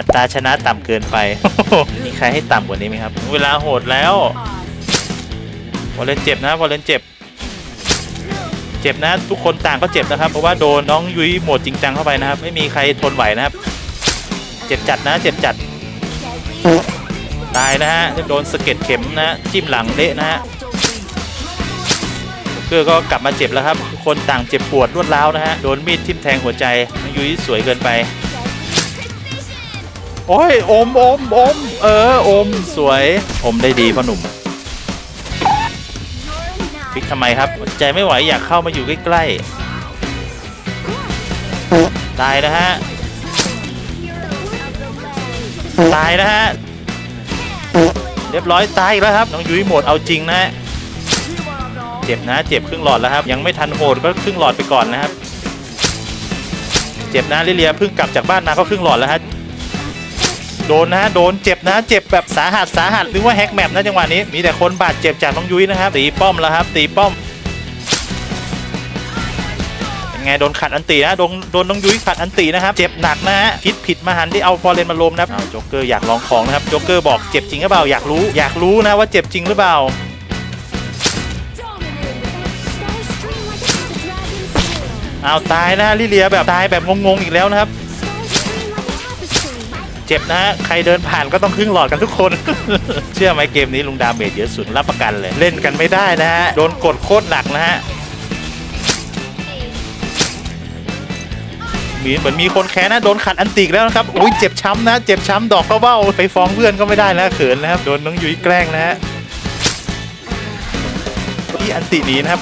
อัตราชนะต่ำเกินไป มีใครให้ต่ำกว่านี้ไหมครับ เวลาโหดแล้ววอลเลนเจ็บนะวอลเลนเจ็บ เจ็บนะทุกคนต่างก็เจ็บนะครับ เพราะว่าโดนน้องยุ้ยโหมดจริงจังเข้าไปนะครับ ไม่มีใครทนไหวนะครับ เจ็บจัดนะ เจ็บจัด ตายนะฮะโดนสะเก็ดเข็มนะจิ้มหลังเละนะฮะเกอร์ก็กลับมาเจ็บแล้วครับทุกคนต่างเจ็บปวดรวดร้าวนะฮะ โดนมีดทิ่มแทงหัวใจน้องยุ้ยสวยเกินไป โอ้ยอมอมอมเอออมสวยอมได้ดีพ่อหนุ่มฟิกทำไมครับใจไม่ไหวอยากเข้ามาอยู่ใกล้ๆตายนะฮะตายนะฮะเรียบร้อยตายอีกแล้วครับน้องยุ้ยโหมดเอาจริงนะฮะเจ็บนะเจ็บครึ่งหลอดแล้วครับ ยังไม่ทันโหดก็ครึ่งหลอดไปก่อนนะครับ เจ็บนะลิเลียเพิ่งกลับจากบ้านมาก็ครึ่งหลอดแล้วฮะ โดนนะโดนเจ็บนะเจ็บแบบสาหัสสาหัสหรือว่าแฮกแมปนะจังหวะนี้มีแต่คนบาดเจ็บจากน้องยุ้ยนะครับตีป้อมแล้วครับ ตีป้อมเป็นไงโดนขัดอันตีนะโดนโดนน้องยุ้ยขัดอันตีนะครับเจ็บหนักนะฮะคิดผิดมาหันที่เอาฟอร์เรนมาลมนะครับอ้าวโจ๊กเกอร์อยากลองของนะครับโจ๊กเกอร์บอกเจ็บจริงหรือเปล่าอยากรู้อยากรู้นะว่าเจ็บจริงหรือเปล่าอ้าวตายนะลิเลียแบบตายแบบงงๆอีกแล้วนะครับ เจ็บนะฮะ ใครเดินผ่านก็ต้องครึ่งหลอดกันทุกคน เชื่อไหมเกมนี้ลุงดาเมจเยอะสุดรับประกันเลย เล่นกันไม่ได้นะฮะ โดนกดโคตรหนักนะฮะมีเหมือนมีคนแค้นนะโดนขัดอันติกแล้วนะครับอุ้ยเจ็บช้ำนะ เจ็บช้ำดอกก็เบ้าไปฟ้องเพื่อนก็ไม่ได้นะเขินนะครับโดนน้องยุ้ยแกล้งนะฮะที่อันติหนีนะครับ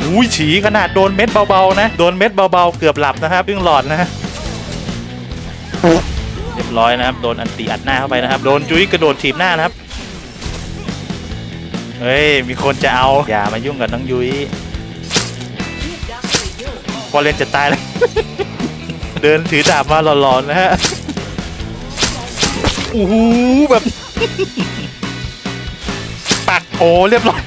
อุ้ยฉีขนาดโดนเม็ดเบาๆนะ โดนเม็ดเบาๆเกือบหลับนะครับครึ่งหลอดนะฮะ เรียบร้อยนะครับ โดนอันตีอัดหน้าเข้าไปนะครับ โดนจุ้ยกระโดดถีบหน้านะครับ เฮ้ย มีคนจะเอา อย่ามายุ่งกับน้องยุ้ยพอเล่นจะตายแล้ว เดินถือดาบมาหลอนๆนะฮะโอ้โหแบบ ปักโอเรียบร้อย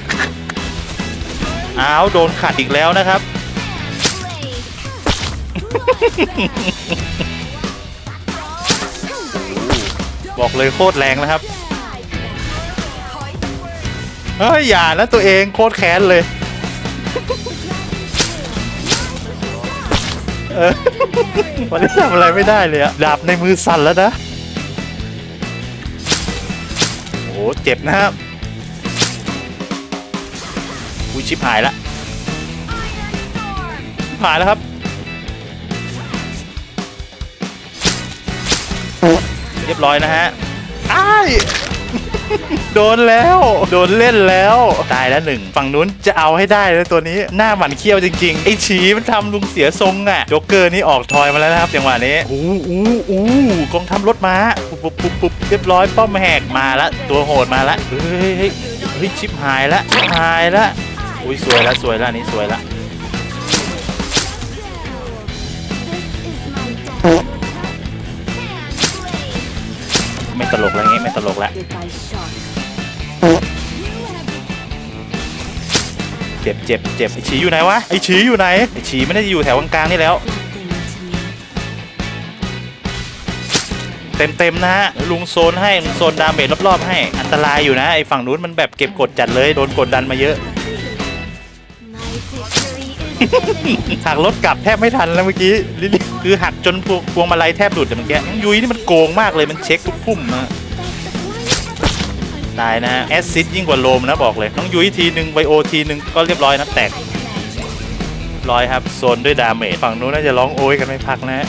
อ้าว โดนขัดอีกแล้วนะครับ บอกเลยโคตรแรงนะครับ เฮ้ย อย่านะตัวเองโคตรแค้นเลยเออวันนี้ทำอะไรไม่ได้เลยอะดาบในมือสั่นแล้วนะโอ้เจ็บนะครับอุ้ยชิบหายละหายแล้วครับ เรียบร้อยนะฮะอ้ายโดนแล้ว โดนเล่นแล้ว ตายแล้วหนึ่ง ฝั่งนู้นจะเอาให้ได้เลยตัวนี้หน้าหมันเขี้ยวจริงๆ ไอ้ฉีมันทำลุงเสียทรงอะโจ๊กเกอร์นี่ออกทอยมาแล้วนะครับจังหวะนี้อู้อู้อู้กองทำรถม้าปุ๊บปุ๊บปุ๊บปุ๊บเรียบร้อยป้อมแหกมาละ ตัวโหดมาละเฮ้ยเฮ้ยเฮ้ยชิบหายละชิบหายละอุ้ยสวยละสวยละนี่สวยละ เจ็บเจ็บเจ็บไอฉีอยู่ไหนวะไอฉีอยู่ไหนไอฉีไม่ได้อยู่แถวกลางๆนี่แล้ว เต็มเต็มๆนะฮะลุงโซนให้ลุงโซนดาเมจรอบๆให้อันตรายอยู่นะไอฝั่งนู้นมันแบบเก็บกดจัดเลยโดนกดดันมาเยอะหักรถกลับแทบไม่ทันแล้วเมื่อกี้คือหักจนพวงมาลัยแทบหลุดเมื่อกี้ยุ้ยนี่มันโกงมากเลยมันเช็คทุกพุ่มนะ ตายนะฮะแอสซิดยิ่งกว่าโลมนะบอกเลยน้องยุ้ยทีหนึ่งไบโอทีหนึ่งก็เรียบร้อยนะแตกร้อยครับโซนด้วยดาเมจฝั่งนู้นน่าจะร้องโอ้ยกันไม่พักนะ